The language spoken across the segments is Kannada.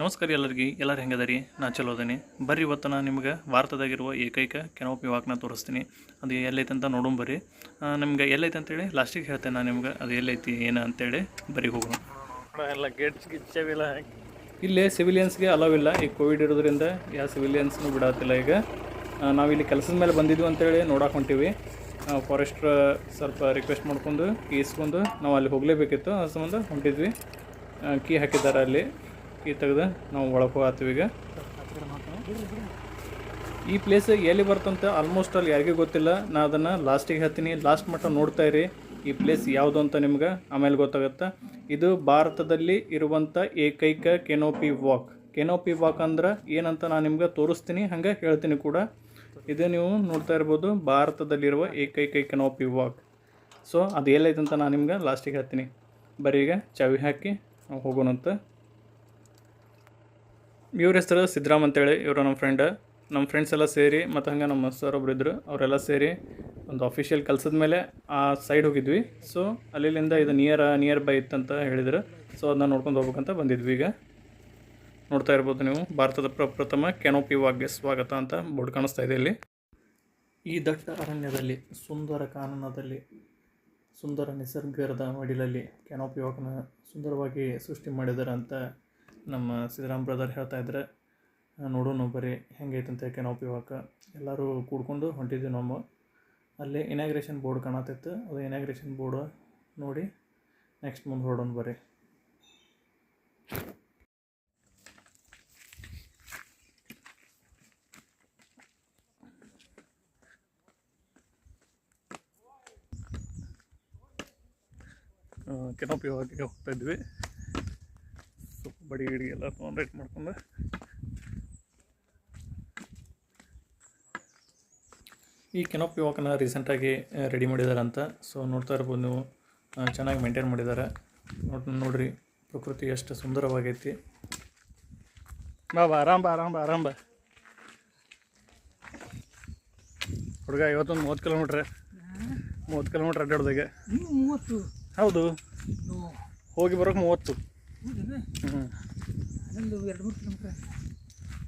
ನಮಸ್ಕಾರ ಎಲ್ಲರಿಗೆ. ಎಲ್ಲರೂ ಹೆಂಗದರಿ ನಾ ಚಲೋ ಅದೇನಿ. ಬರ್ರಿ ಇವತ್ತು ನಾನು ನಿಮ್ಗೆ ಭಾರತದಾಗಿರುವ ಏಕೈಕ ಕೆನೋಪಿ ವಾಕ್ನ ತೋರಿಸ್ತೀನಿ. ಅದು ಎಲ್ಲೈತೆ ಅಂತ ನೋಡೋಣ ಬರ್ರಿ. ನಿಮ್ಗೆ ಎಲ್ಲೈತೆ ಅಂತೇಳಿ ಲಾಸ್ಟಿಗೆ ಹೇಳ್ತೇನೆ ನಾನು ನಿಮ್ಗೆ. ಅದು ಎಲ್ಲೈತಿ ಏನು ಅಂತೇಳಿ ಬರೀ ಹೋಗೋಣ. ಎಲ್ಲ ಗೇಟ್ಸ್ ಗಿಚ್ಚವಿಲ್ಲ ಇಲ್ಲೇ ಸಿವಿಲಿಯನ್ಸ್ಗೆ ಅಲೋ ಇಲ್ಲ. ಈ ಕೋವಿಡ್ ಇರೋದ್ರಿಂದ ಯಾವ ಸಿವಿಲಿಯನ್ಸ್ನು ಬಿಡತ್ತಿಲ್ಲ ಈಗ. ನಾವು ಇಲ್ಲಿ ಕೆಲಸದ ಮೇಲೆ ಬಂದಿದ್ವಿ ಅಂತೇಳಿ ನೋಡಕ್ಕೆ ಹೊಂಟೀವಿ. ಫಾರೆಸ್ಟ್ರ್ ಸ್ವಲ್ಪ ರಿಕ್ವೆಸ್ಟ್ ಮಾಡ್ಕೊಂಡು ಕೀ ಇಸ್ಕೊಂಡು ನಾವು ಅಲ್ಲಿ ಹೋಗಲೇಬೇಕಿತ್ತು. ಆ ಸಂಬಂಧ ಹೊಂಟಿದ್ವಿ. ಕೀ ಹಾಕಿದ್ದಾರೆ ಅಲ್ಲಿ. ಕೀ ತೆಗೆದು ನಾವು ಒಳಗೆ ಹೋಗತ್ತೀವಿ ಈಗ. ಈ ಪ್ಲೇಸ್ ಎಲ್ಲಿ ಬರ್ತಂತ ಆಲ್ಮೋಸ್ಟ್ ಅಲ್ಲಿ ಯಾರಿಗೂ ಗೊತ್ತಿಲ್ಲ. ನಾ ಅದನ್ನು ಲಾಸ್ಟಿಗೆ ಹೇಳ್ತೀನಿ. ಲಾಸ್ಟ್ ಮಟ್ಟ ನೋಡ್ತಾ ಇರಿ. ಈ ಪ್ಲೇಸ್ ಯಾವುದು ಅಂತ ನಿಮ್ಗೆ ಆಮೇಲೆ ಗೊತ್ತಾಗುತ್ತೆ. ಇದು ಭಾರತದಲ್ಲಿ ಇರುವಂಥ ಏಕೈಕ ಕೆನೋಪಿ ವಾಕ್ ಕೆನೋಪಿ ವಾಕ್ ಅಂದ್ರೆ ಏನಂತ ನಾನು ನಿಮ್ಗೆ ತೋರಿಸ್ತೀನಿ, ಹಂಗೆ ಹೇಳ್ತೀನಿ ಕೂಡ. ಇದು ನೀವು ನೋಡ್ತಾ ಇರ್ಬೋದು, ಭಾರತದಲ್ಲಿರುವ ಏಕೈಕ ಕೆನೋಪಿ ವಾಕ್ ಸೊ ಅದು ಎಲ್ಲೈತೆ ಅಂತ ನಾನು ನಿಮ್ಗೆ ಲಾಸ್ಟಿಗೆ ಹೇಳ್ತೀನಿ. ಬರೀ ಈಗ ಚಾವಿ ಹಾಕಿ ಹೋಗೋಣಂತ. ಇವ್ರ ಹೆಸರು ಸಿದ್ದರಾಮ್ ಅಂತೇಳಿ. ಇವರು ನಮ್ಮ ಫ್ರೆಂಡ್ ನಮ್ಮ ಫ್ರೆಂಡ್ಸ್ ಎಲ್ಲ ಸೇರಿ ಮತ್ತು ಹಂಗೆ ನಮ್ಮ ಸರ್ ಒಬ್ರು ಇದ್ದರು ಅವರೆಲ್ಲ ಸೇರಿ ಒಂದು ಆಫೀಷಿಯಲ್ ಕೆಲಸದ ಮೇಲೆ ಆ ಸೈಡ್ ಹೋಗಿದ್ವಿ. ಸೊ ಅಲ್ಲಿಂದ ಇದು ನಿಯರ್ ನಿಯರ್ ಬೈ ಇತ್ತಂತ ಹೇಳಿದ್ರು. ಸೊ ಅದನ್ನ ನೋಡ್ಕೊಂಡು ಹೋಗ್ಬೇಕಂತ ಬಂದಿದ್ವಿ ಈಗ. ನೋಡ್ತಾ ಇರ್ಬೋದು ನೀವು. ಭಾರತದ ಪ್ರಪ್ರಥಮ ಕೆನೋಪಿ ವಾಗ್ಯ ಸ್ವಾಗತ ಅಂತ ಬೋರ್ಡ್ ಕಾಣಿಸ್ತಾ ಇದೆ ಇಲ್ಲಿ. ಈ ದಟ್ಟ ಅರಣ್ಯದಲ್ಲಿ, ಸುಂದರ ಕಾನನದಲ್ಲಿ, ಸುಂದರ ನಿಸರ್ಗದ ಮಡಿಲಲ್ಲಿ ಕೆನೋಪಿ ವಾಕ್ನ ಸುಂದರವಾಗಿ ಸೃಷ್ಟಿ ಮಾಡಿದ್ದಾರೆ ಅಂತ ನಮ್ಮ ಸಿದ್ದರಾಮ್ ಬ್ರದರ್ ಹೇಳ್ತಾ ಇದ್ರೆ ನೋಡೋಣ ಬರೀ ಹೆಂಗೈತೆ ಅಂತ ಯಾಕೆ ನಾವು ಪಿವಾಕ ಎಲ್ಲರೂ ಕೂಡ್ಕೊಂಡು ಹೊಂಟಿದ್ವಿ ನಾವು. ಅಲ್ಲಿ ಇನಾಗ್ರೇಷನ್ ಬೋರ್ಡ್ ಕಾಣತ್ತಿತ್ತು. ಅದು ಇನಾಗ್ರೇಷನ್ ಬೋರ್ಡ್ ನೋಡಿ ನೆಕ್ಸ್ಟ್ ಮುಂದೆ ಹೊರಡೋಣ ಬರೀ. ಕೆನೋಪಿ ಹೋಗಿ ಹೋಗ್ತಾ ಇದ್ವಿ. ಬಡಿ ಗಿಡಿ ಎಲ್ಲ ರೇಟ್ ಮಾಡ್ಕೊಂಡು. ಈ ಕೆನೋಪ್ ಯುವಕನ ರೀಸೆಂಟಾಗಿ ರೆಡಿ ಮಾಡಿದ್ದಾರೆ ಅಂತ ಸೊ ನೋಡ್ತಾ ಇರ್ಬೋದು ನೀವು ಚೆನ್ನಾಗಿ ಮೇಂಟೈನ್ ಮಾಡಿದ್ದಾರೆ ನೋಡ್ ನೋಡ್ರಿ ಪ್ರಕೃತಿ ಎಷ್ಟು ಸುಂದರವಾಗೈತಿ. ಬಾ ಬಾ ಆರಾಮ ಬಾ ಆರಾಮ್ ಬಾ ಆರಾಮ್ ಬಾ. ಹುಡುಗ ಇವತ್ತೊಂದು ಮೂವತ್ತು ಕಿಲೋಮೀಟ್ರ್. ಮೂವತ್ತು ಕಿಲೋಮೀಟ್ರ್ ಅಡ್ಡಾಡ್ದಾಗ. ಹೌದು. ಹೋಗಿ ಬರೋಕೆ ಮೂವತ್ತು. ಅದೊಂದು ಎರಡು ಮೂರು ಕಿಲೋಮೀಟ್ರ್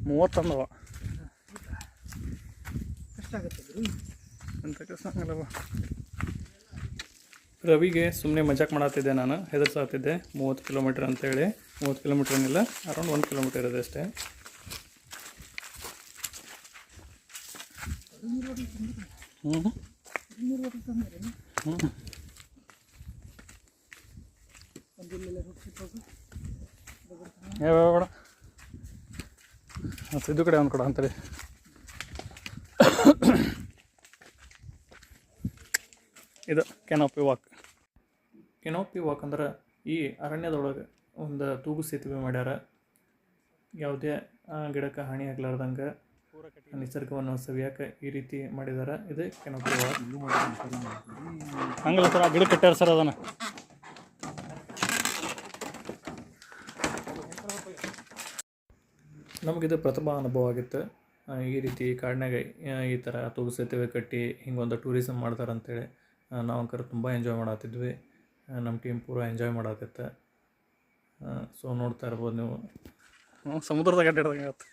ಮೂವತ್ತೊಂದವ. ಕಷ್ಟ ಆಗುತ್ತೆ ಅಂತ ಕೆಲಸ ಆಗಲ್ಲವ ರವಿಗೆ ಸುಮ್ಮನೆ ಮಜಾಕ್ ಮಾಡತ್ತಿದ್ದೆ ನಾನು ಹೆದರ್ಸಾತಿದ್ದೆ. ಮೂವತ್ತು ಕಿಲೋಮೀಟ್ರ್ ಅಂತೇಳಿ. ಮೂವತ್ತು ಕಿಲೋಮೀಟ್ರ್ ಏನಿಲ್ಲ ಅರೌಂಡ್ ಒಂದು ಕಿಲೋಮೀಟ್ರ್ ಇರೋದು ಅಷ್ಟೇ. ಹ್ಞೂ ಹ್ಞೂ ಹ್ಞೂ ಹ್ಞೂ ಹ್ಞೂ ಒಂದು ಇಲ್ಲೆಲ್ಲ ರೋಡ್ ಸಿಟ್ಟು ಹೋಗು ಏ ಬೇಡ, ಸಿದ್ದು ಕಡೆ ಒಂದು ಕೊಡ ಅಂತೇಳಿ ಇದು ಕೆನೋಪಿ ವಾಕ್ ಕೆನೋಪಿ ವಾಕ್ ಅಂದ್ರೆ ಈ ಅರಣ್ಯದೊಳಗೆ ಒಂದು ತೂಗು ಸೇತುವೆ ಮಾಡ್ಯಾರ. ಯಾವುದೇ ಗಿಡಕ್ಕೆ ಹಾನಿ ಆಗ್ಲಾರ್ದಂಗೆ ನಿಸರ್ಗವನ್ನು ಸವಿಯಾಕ ಈ ರೀತಿ ಮಾಡಿದ್ದಾರೆ ಇದು ಕೆನೋಪಿ ವಾಕ್ ಹಂಗಲ್ಲ ಸರ್ ಆ ಗಿಡ ಕಟ್ಟಾರ ಸರ್ ಅದನ್ನು. ನಮಗಿದು ಪ್ರಥಮ ಅನುಭವ ಆಗಿತ್ತು. ಈ ರೀತಿ ಕಾಡಿನಾಗ ಈ ಥರ ತೂಗು ಸೇತುವೆ ಕಟ್ಟಿ ಹಿಂಗೊಂದು ಟೂರಿಸಮ್ ಮಾಡ್ತಾರೆ ಅಂತೇಳಿ. ನಾವು ಅಂಕರ್ ತುಂಬ ಎಂಜಾಯ್ ಮಾಡತ್ತಿದ್ವಿ ನಮ್ಮ ಟೀಮ್ ಪೂರ ಎಂಜಾಯ್ ಮಾಡತ್ತಿತ್ತು ಸೊ ನೋಡ್ತಾ ಇರ್ಬೋದು ನೀವು. ಸಮುದ್ರದ ಸಮುದ್ರದಾಗ ಅಡ್ಡಾಡ್ದಂಗೆ ಆಯ್ತು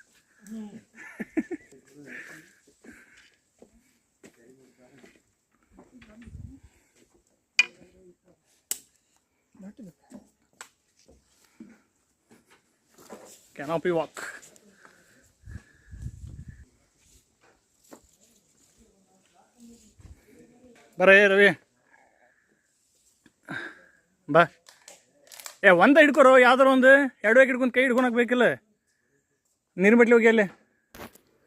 ಕ್ಯಾನೋಪಿ ವಾಕ್ ಬರೇ ರವಿ. ಬಾ. ಏ ಒಂದ ಹಿಡ್ಕೊರೋ ಯಾವ್ದಾರು ಒಂದು? ಎರಡು ಹಿಡ್ಕೊಂಡು ಕೈ ಹಿಡ್ಕೊಳಕ್ ಬೇಕಿಲ್ಲ ನೀರಿನ ಬಟ್ಲಿ ಹೋಗಿ ಅಲ್ಲೇ.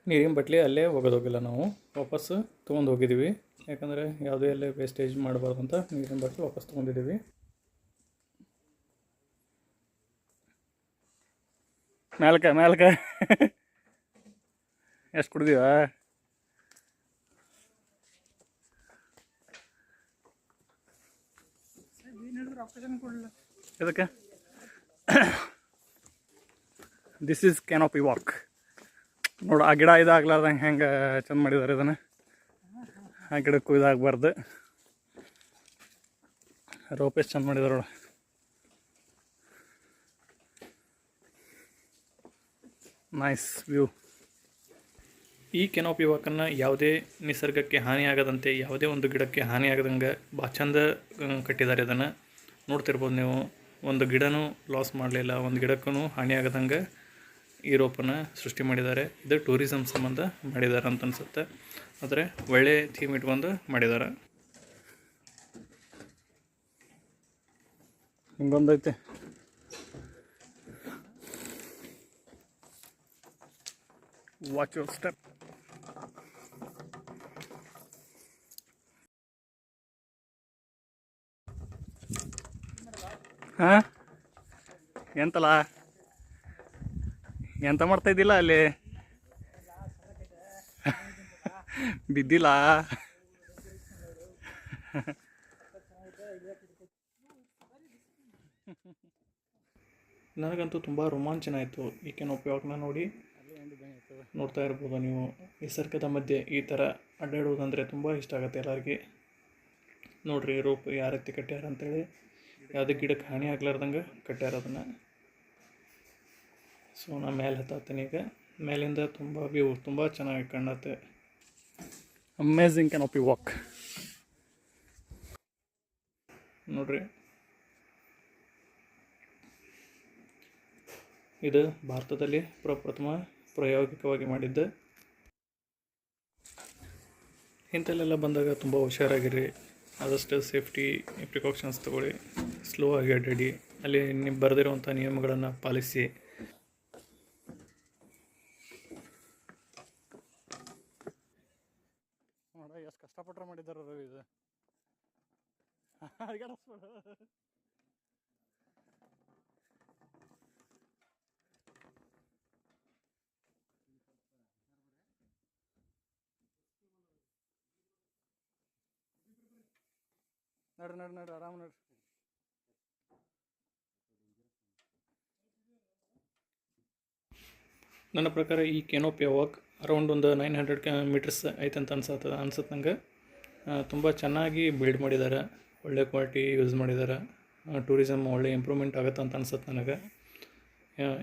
ನೀರಿನ ಬಟ್ಲಿ ಅಲ್ಲೇ ಹೋಗೋದು ಹೋಗಿಲ್ಲ ನಾವು. ವಾಪಸ್ಸು ತೊಗೊಂಡು ಹೋಗಿದ್ದೀವಿ ಯಾಕಂದರೆ ಯಾವುದೇ ಅಲ್ಲೇ ವೇಸ್ಟೇಜ್ ಮಾಡಬಾರ್ದು ಅಂತ ನೀರಿನ ಬಟ್ಲಿ ವಾಪಸ್ ತೊಗೊಂಡಿದ್ದೀವಿ ಮ್ಯಾಲಕ ಮ್ಯಾಲ್ಕ. ಎಷ್ಟು ಕುಡ್ದೀವ ಏನು ಹೇಳಿದ್ರು ಆಪ್ರೇಷನ್ ಕೊಡಲಿಲ್ಲ ಇದಕ್ಕೆ ದಿಸ್ ಈಸ್ ಕ್ಯಾನೋಪಿ ವಾಕ್ ನೋಡು ಆ ಗಿಡ ಇದಾಗ್ಲಾರ್ದಂಗೆ ಹೆಂಗೆ ಚಂದ ಮಾಡಿದಾರೆ ಇದನ್ನು? ಆ ಗಿಡಕ್ಕೂ ಇದಾಗಬಾರ್ದು. ರೋಪ್ ಎಷ್ಟು ಚಂದ ಮಾಡಿದಾರೆ ನೋಡು. ನೈಸ್ ವ್ಯೂ ಈ ಕೆನೋಪಿ ವಾಕನ್ನು ಯಾವುದೇ ನಿಸರ್ಗಕ್ಕೆ ಹಾನಿಯಾಗದಂತೆ ಯಾವುದೇ ಒಂದು ಗಿಡಕ್ಕೆ ಹಾನಿಯಾಗದಂಗೆ ಭಾಳ ಚಂದ ಕಟ್ಟಿದ್ದಾರೆ ಇದನ್ನು. ನೋಡ್ತಿರ್ಬೋದು ನೀವು. ಒಂದು ಗಿಡನೂ ಲಾಸ್ ಮಾಡಲಿಲ್ಲ. ಒಂದು ಗಿಡಕ್ಕೂ ಹಾನಿಯಾಗದಂಗೆ ಈ ರೋಪನ್ನು ಸೃಷ್ಟಿ ಮಾಡಿದ್ದಾರೆ. ಇದು ಟೂರಿಸಮ್ ಸಂಬಂಧ ಮಾಡಿದ್ದಾರೆ ಅಂತ ಅನಿಸುತ್ತೆ. ಆದರೆ ಒಳ್ಳೆ ಥೀಮ್ ಇಟ್ಕೊಂಡು ಮಾಡಿದ್ದಾರೆ. ಹಿಂಗೊಂದೈತೆ ವಾಚ್ ಯುವರ್ ಸ್ಟೆಪ್ ಹಾಂ ಎಂತಲ್ಲ ಎಂತ ಮಾಡ್ತಾ ಇದ್ದಿಲ್ಲ ಅಲ್ಲಿ? ಬಿದ್ದಿಲ್ಲ? ನನಗಂತೂ ತುಂಬ ರೋಮಾಂಚನ ಆಯಿತು. ಈ ಉಪಯೋಗನ ನೋಡಿ ನೋಡ್ತಾ ಇರ್ಬೋದು ನೀವು. ನಿಸರ್ಗದ ಮಧ್ಯೆ ಈ ಥರ ಅಡ್ಡಾಡೋದಂದರೆ ತುಂಬ ಇಷ್ಟ ಆಗುತ್ತೆ ಎಲ್ಲರಿಗೆ. ನೋಡ್ರಿ ರೋಪ್ ಯಾವ ರೀತಿ ಕಟ್ಟ್ಯಾರ ಅಂತೇಳಿ. ಯಾವುದೇ ಗಿಡಕ್ಕೆ ಹಾನಿ ಆಗ್ಲಾರ್ದಂಗೆ ಕಟ್ಟ್ಯಾರ ಅದನ್ನು. ಸೊ ನಾ ಮೇಲೆ ಈಗ. ಮೇಲಿಂದ ತುಂಬ ವ್ಯೂ ತುಂಬ ಚೆನ್ನಾಗಿ ಕಾಣತ್ತೆ. Amazing canopy walk ನೋಡ್ರಿ. ಇದು ಭಾರತದಲ್ಲಿ ಪ್ರಪ್ರಥಮ ಪ್ರಾಯೋಗಿಕವಾಗಿ ಮಾಡಿದ್ದ. ಇಂಥಲ್ಲೆಲ್ಲ ಬಂದಾಗ ತುಂಬ ಹುಷಾರಾಗಿರಿ. ಆದಷ್ಟು ಸೇಫ್ಟಿ ಪ್ರಿಕಾಷನ್ಸ್ ತೊಗೊಳ್ಳಿ. ಸ್ಲೋ ಆಗಿ ಅಡ್ಡಾಡಿ. ಅಲ್ಲಿ ನೀವು ಬರೆದಿರುವಂಥ ನಿಯಮಗಳನ್ನು ಪಾಲಿಸಿ ನೋಡ ಎಷ್ಟು ಕಷ್ಟಪಟ್ಟರೆ ಮಾಡಿದ್ದಾರೆ ರವಿ ಇದು ನಡ್ರಿ ನಡ್ರಿ ನಡ್ರಿ ಆರಾಮ್ ನಡ್ರಿ ನನ್ನ ಪ್ರಕಾರ ಈ ಕೆನೋಪಿಯ ವಾಕ್ ಅರೌಂಡ್ ಒಂದು ನೈನ್ ಹಂಡ್ರೆಡ್ ಮೀಟರ್ಸ್ ಐತೆ ಅಂತ ಅನ್ಸತ್ತೆ ಅನ್ಸುತ್ತೆ ನಂಗೆ. ತುಂಬ ಚೆನ್ನಾಗಿ ಬಿಲ್ಡ್ ಮಾಡಿದ್ದಾರೆ ಒಳ್ಳೆ ಕ್ವಾಲಿಟಿ ಯೂಸ್ ಮಾಡಿದ್ದಾರೆ ಟೂರಿಸಮ್ ಒಳ್ಳೆ ಇಂಪ್ರೂವ್ಮೆಂಟ್ ಆಗುತ್ತೆ ಅಂತ ಅನ್ಸುತ್ತೆ ನನಗೆ.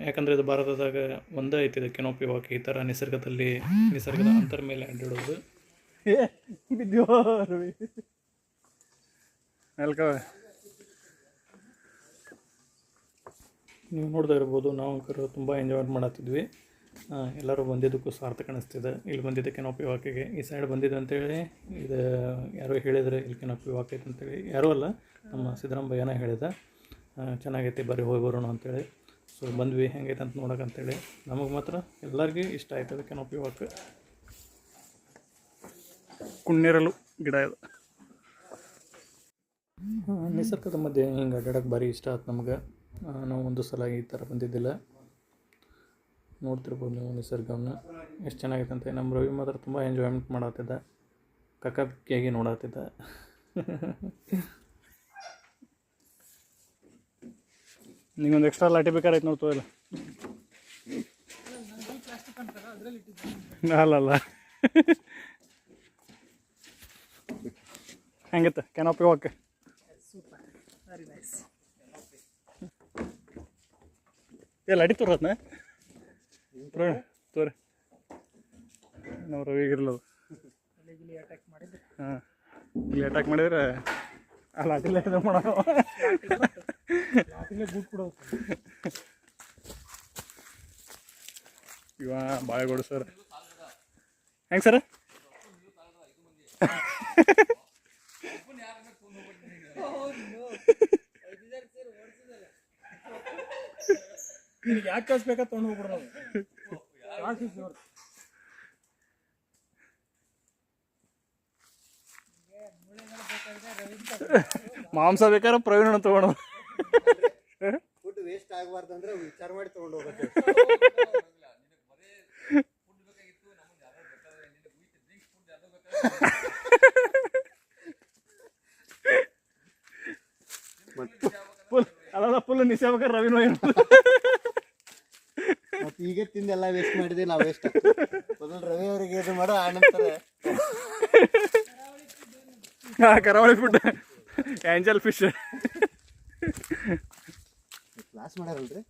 ಯಾಕಂದರೆ ಇದು ಭಾರತದಾಗ ಒಂದೇ ಐತಿದೆ ಇದು ಕೆನೋಪಿ ವಾಕ್ ಈ ಥರ ನಿಸರ್ಗದಲ್ಲಿ ನಿಸರ್ಗದ ಅಂತರ ಮೇಲೆ ಅಡ್ಡಾಡೋದು. ನೀವು ನೋಡ್ತಾ ಇರ್ಬೋದು ನಾವು ಕರು ತುಂಬ ಎಂಜಾಯ್ಮೆಂಟ್ ಮಾಡತ್ತಿದ್ವಿ ಎಲ್ಲರೂ ಬಂದಿದ್ದಕ್ಕೂ ಸಾರ್ಥಕ ಅನಿಸ್ತಿದೆ. ಇಲ್ಲಿ ಬಂದಿದ್ದೆ ಕೆನೋಪಿ ವಾಕಿಗೆ ಈ ಸೈಡ್ ಬಂದಿದೆ ಅಂತೇಳಿ ಇದು ಯಾರೋ ಹೇಳಿದರೆ ಇಲ್ಲಿ ಕೆನೋಪಿ ವಾಕ್ ಐತೆ ಅಂತೇಳಿ. ಯಾರೂ ಅಲ್ಲ ನಮ್ಮ ಸಿದ್ದರಾಮಯ್ಯನ ಹೇಳಿದ. ಹೇಳಿದೆ ಚೆನ್ನಾಗೈತಿ ಬರೀ ಹೋಗಿ ಬರೋಣ ಅಂತೇಳಿ. ಸೊ ಬಂದ್ವಿ ಹೆಂಗೈತೆ ಅಂತ ನೋಡೋಕೆ ಅಂತೇಳಿ. ನಮಗೆ ಮಾತ್ರ ಎಲ್ಲರಿಗೂ ಇಷ್ಟ ಆಯ್ತದೆ ಕೆನೋಪಿ ವಾಕ್ ಕುಣ್ಣೀರಲು ಗಿಡ ಇದು. ನಿಸರ್ಗದ ಮಧ್ಯೆ ಹಿಂಗೆ ಅಡ್ಡಾಡಕ್ಕೆ ಭಾರಿ ಇಷ್ಟ ಆಯ್ತು ನಮ್ಗೆ. ನಾವು ಒಂದು ಸಲ ಈ ಥರ ಬಂದಿದ್ದಿಲ್ಲ. ನೋಡ್ತಿರ್ಬೋದು ನೀವು ನಿಸರ್ಗವನ್ನ. ಎಷ್ಟು ಚೆನ್ನಾಗೈತೆ ಅಂತ. ನಮ್ಮ ರವಿ ಮಾತ್ರ ತುಂಬ ಎಂಜಾಯ್ಮೆಂಟ್ ಮಾಡತ್ತಿದ್ದ ಕಕ್ಕಾಬಿಕ್ಕಿಯಾಗಿ ನೋಡತ್ತಿದ್ದ ಒಂದು ಎಕ್ಸ್ಟ್ರಾ ಲಾಟಿ ಬೇಕಾರೈತೆ ನೋಡ್ತೋ ಇಲ್ಲ? ಅಲ್ಲ ಅಲ್ಲ ಕ್ಯಾನ್ ಕೆನೋಪಿ ಓಕೆ ಏ ಅಡಿ ತೋರತ್ನ ತೋರಿ ನಾವು ರವಿಗಿರಲ್ಲ ಹಾಂ. ಇಲ್ಲಿ ಅಟ್ಯಾಕ್ ಮಾಡಿದ್ರೆ ಅಲ್ಲ ಅದಿಲ್ಲ ಇದು ಮಾಡೋ ಲಾಟಿಲೇ ಬೂಟ್ ಕೊಡೋದು ಇವ ಬಾಳೆಗೋಡು ಸರ್. ಹೆಂಗೆ ಸರ್? ನಿನಗೆ ಯಾಕೆ ಕಳ್ಸ್ಬೇಕಾ ತೊಗೊಂಡು ನಾವು ಮಾಂಸ ಬೇಕಾದ್ರೆ ಪ್ರವೀಣ ತಗೊಂಡು ಫುಡ್ ವೇಸ್ಟ್ ಆಗಬಾರ್ದು ಅಂದ್ರೆ ವಿಚಾರ ಮಾಡಿ ತಗೊಂಡು ಹೋಗುತ್ತೆ ಫುಲ್ ಅಲ್ಲ ಫುಲ್ ನಿಸೆ ಬೇಕಾದ್ರೆ ರವಿನೋ ಈಗ ತಿಂದೆಲ್ಲ ವೇಸ್ಟ್ ಮಾಡಿದೆ ನಾವು ವೇಸ್ಟ್ ಮೊದಲು ರವಿ ಅವರಿಗೆ ಇದು ಮಾಡೋ ಆನಂತರ. ಹಾ Karavali food angel fish class ಮಾಡ್ಯಾರಲ್ರಿ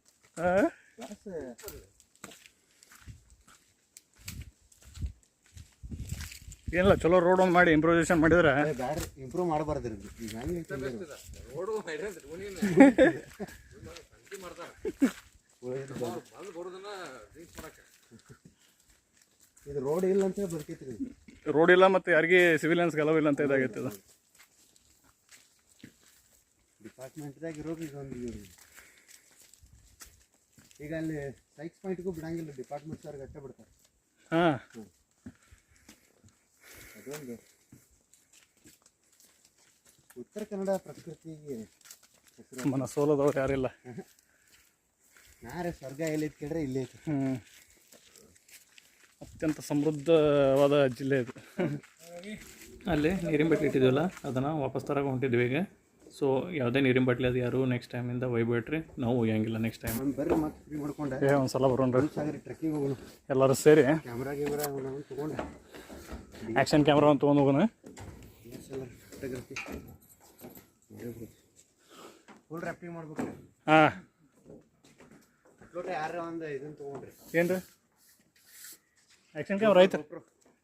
class ಏನಿಲ್ಲ ಚಲೋ ರೋಡ್ ಒಂದು ಮಾಡಿ ಇಂಪ್ರೂವೈಸೇಷನ್ ಮಾಡಿದ್ರೆ. ಬ್ಯಾಡ್ರಿ ಇಂಪ್ರೂವ್ ಮಾಡಬಾರ್ದ್ರಿ. ಈಗ ಮಾಡ್ತಾರೆ ಇದು ರೋಡ್ ಇಲ್ಲ ಅಂತ ಬರ್ಕೈತ್ರಿ ರೋಡ್ ಇಲ್ಲ ಮತ್ತು ಯಾರಿಗೆ ಸಿವಿಲಿಯನ್ಸ್ ಅಲವ್ ಇಲ್ಲ ಅಂತ ಇದಾಗೈತೆ ಇದು. ಡಿಪಾರ್ಟ್ಮೆಂಟ್ದಾಗ ಇರೋದು ಈಗ ಒಂದು ಈಗ ಅಲ್ಲಿ ಸೈಕ್ಸ್ ಪಾಯಿಂಟ್ಗೂ ಬಿಡಂಗಿಲ್ಲ ಡಿಪಾರ್ಟ್ಮೆಂಟ್ ಸರ್ ಗಟ್ಟೆ ಬಿಡ್ತಾರೆ. ಹಾಂ. ಅದೊಂದು. ಉತ್ತರ ಕನ್ನಡ ಪ್ರಕೃತಿಗೆ ಹೆಸರು. ಮನ ಸೋಲದವ್ರು ಯಾರಿಲ್ಲ. ನಾರೇ ಸ್ವರ್ಗ ಎಲ್ಲಿ ಕೇಳ್ರೆ ಇಲ್ಲೇ ಐತಿ. ಹ್ಞೂ ಅತ್ಯಂತ ಸಮೃದ್ಧವಾದ ಜಿಲ್ಲೆ ಇದು. ಅಲ್ಲಿ ನೀರಿನ ಬಟ್ಲಿ ಇಟ್ಟಿದ್ವಲ್ಲ ಅದನ್ನು ವಾಪಸ್ ತರಕ್ಕೆ ಹೊಂಟಿದ್ವಿ ಈಗ. ಸೊ ಯಾವುದೇ ನೀರಿನ ಬಟ್ಲಿ ಅದು ಯಾರು ನೆಕ್ಸ್ಟ್ ಟೈಮಿಂದ ಒಯ್ಬೇಡ್ರಿ ನಾವು ಹೋಗಂಗಿಲ್ಲ ನೆಕ್ಸ್ಟ್ ಟೈಮ್ ಬರ್ರಿ ಮತ್ತೆ ಫ್ರೀ ಮಾಡ್ಕೊಂಡೆ. ಏ ಒಂದು ಸಲ ಬರೋಣ್ರಿ ಟ್ರೆಕ್ಕಿಂಗ್ ಹೋಗೋಣ. ಎಲ್ಲರೂ ಸೇರಿ. ಕ್ಯಾಮ್ರಾ ತೊಗೊಂಡೆ. ಆ್ಯಕ್ಷನ್ ಕ್ಯಾಮ್ರಾ ಒಂದು ತೊಗೊಂಡು ಹೋಗೋಣ. ಫೋಟೋಗ್ರಫಿ ಮಾಡ್ಬೇಕು ಹಾಂ. ಲೋಟ ಯಾರ ಒಂದು ಇದನ್ನ ತೊಗೊಂಡ್ರಿ. ಏನು ರೀ ಆ್ಯಕ್ಷನ್ ಕ್ಯಾಮ್ರಾ ಐತೆ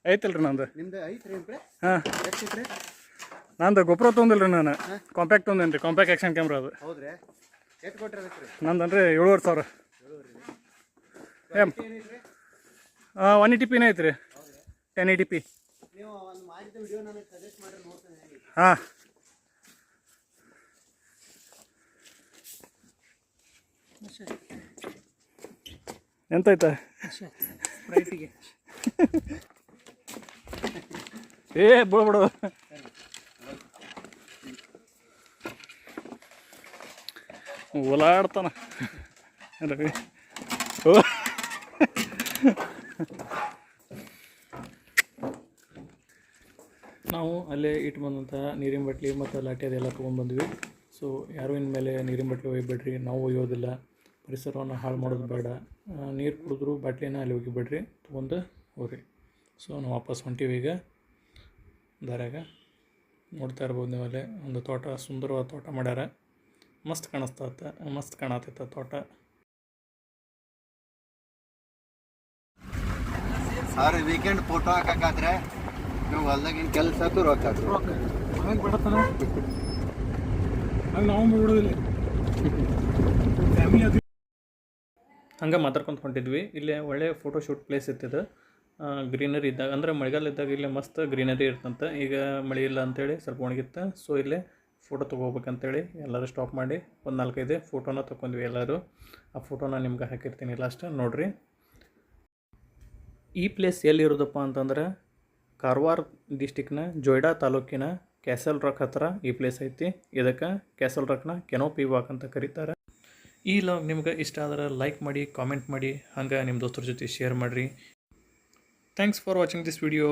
ಐತಲ್ರಿ ನಂದು. ಏನ್ರಿ ಹಾಂ. ನಂದು ಗೊಬ್ಬರ ತೊಗೊಂದಿಲ್ರಿ ನಾನು. ಕಾಂಪ್ಯಾಕ್ಟ್ ತೊಗೊಂಡೇನಿ ರೀ ಕಾಂಪ್ಯಾಕ್ಟ್ ಆ್ಯಕ್ಷನ್ ಕ್ಯಾಮ್ರಾ ಅದು ನಂದನ್ರಿ ಏಳುವರೆ ಸಾವಿರ. ಏಮ್ ಒನ್ ಏಯ್ಟಿ ಪಿನೇ ಐತ್ರಿ? ಟೆನ್ ಏಯ್ಟಿ ಪಿ ನೀವು ಒಂದು ಮಾಡಿದ ವಿಡಿಯೋ ನನಗೆ ಸಜೆಸ್ಟ್ ಮಾಡ್ರಿ ನೋಡ್ತೇನೆ ಹೇಗೆ ಹಾಂ ಎಂತೈತೆ ಸ್ಪ್ರೈಟಿಗೆ. ಏ ಬಿಡು ಬಿಡು. ಓಲಾಡ್ತಾನ. ರವಿ. ಓ. ನಾವು ಅಲ್ಲೇ ಇಟ್ಟು ಬಂದಂಥ ನೀರಿನ ಬಟ್ಲಿ ಮತ್ತು ಲಾಟಿ ಅದೆಲ್ಲ ತೊಗೊಂಡ್ಬಂದ್ವಿ ಸೊ ಯಾರು ಇನ್ಮೇಲೆ ನೀರಿನ ಬಟ್ಲಿ ಒಯ್ಯಬೇಡ್ರಿ ನಾವು ಒಯ್ಯೋದಿಲ್ಲ. ಪರಿಸರವನ್ನು ಹಾಳು ಮಾಡೋದು ಬೇಡ. ನೀರು ಕುಡಿದ್ರು ಬಾಟ್ಲಿನ ಅಲ್ಲಿ ಒಗಿಬೇಡ್ರಿ ತೊಗೊಂಡು ಹೋಗ್ರಿ. ಸೊ ನಾವು ವಾಪಸ್ ಹೊಂಟೀವಿ ಈಗ. ದಾರ್ಯಾಗ ನೋಡ್ತಾ ಇರ್ಬೋದು ನೀವು ಅಲ್ಲೇ ಒಂದು ತೋಟ ಸುಂದರವಾದ ತೋಟ ಮಾಡ್ಯಾರ. ಮಸ್ತ್ ಕಾಣಿಸ್ತಾತ ಮಸ್ತ್ ಕಾಣತೈತ ತೋಟ. ಸರ್ ವೀಕೆಂಡ್ ಫೋಟೋ ಹಾಕಾಕಾದ್ರೆ ನೀವು ಹೊಲ್ದಾಗಿನ ಕೆಲಸ ರೊಕ್ಕ ಹಾಕ್ರಿ. ಹಂಗೆ ಬಿಡತ್ತಾನ ಹಂಗೆ ನಾವು ಬಿಡೋದಿಲ್ಲ. ಫ್ಯಾಮಿಲಿ ಅದು ಹಂಗೆ ಮಾತಾಡ್ಕೊಂತ ಹೊಂಟಿದ್ವಿ. ಇಲ್ಲೇ ಒಳ್ಳೆ ಫೋಟೋ ಶೂಟ್ ಪ್ಲೇಸ್ ಇತ್ತಿದು. ಗ್ರೀನರಿ ಇದ್ದಾಗ, ಅಂದರೆ ಮಳೆಗಾಲ ಇದ್ದಾಗ ಇಲ್ಲಿ ಮಸ್ತ್ ಗ್ರೀನರಿ ಇರ್ತಂತೆ. ಈಗ ಮಳೆ ಇಲ್ಲ ಅಂತೇಳಿ ಸ್ವಲ್ಪ ಒಣಗಿತ್ತು. ಸೊ ಇಲ್ಲೇ ಫೋಟೋ ತೊಗೋಬೇಕಂತೇಳಿ ಎಲ್ಲರೂ ಸ್ಟಾಪ್ ಮಾಡಿ ಒಂದು ನಾಲ್ಕೈದು ಫೋಟೋನ ತೊಗೊಂಡ್ವಿ ಎಲ್ಲರೂ. ಆ ಫೋಟೋನ ನಿಮ್ಗೆ ಹಾಕಿರ್ತೀನಿ ಲಾಸ್ಟ್ ನೋಡಿರಿ. ಈ ಪ್ಲೇಸ್ ಎಲ್ಲಿರೋದಪ್ಪ ಅಂತಂದ್ರೆ ಕಾರವಾರ ಡಿಸ್ಟಿಕ್ನ ಜೊಯ್ಡಾ ತಾಲೂಕಿನ ಕ್ಯಾಸಲ್ ರಾಕ್ ಹತ್ರ ಈ ಪ್ಲೇಸ್ ಐತಿ. ಇದಕ್ಕೆ ಕ್ಯಾಸಲ್ ರಾಕ್ನ ಕೆನೋಪಿ ವಾಕ್ ಅಂತ ಕರೀತಾರೆ. ಈ ಲಾಗ್ ನಿಮ್ಗೆ ಇಷ್ಟ ಆದ್ರೆ ಲೈಕ್ ಮಾಡಿ ಕಾಮೆಂಟ್ ಮಾಡಿ, ಹಂಗೆ ನಿಮ್ಮ ದೋಸ್ತರ ಜೊತೆ ಶೇರ್ ಮಾಡಿರಿ. Thanks for watching this video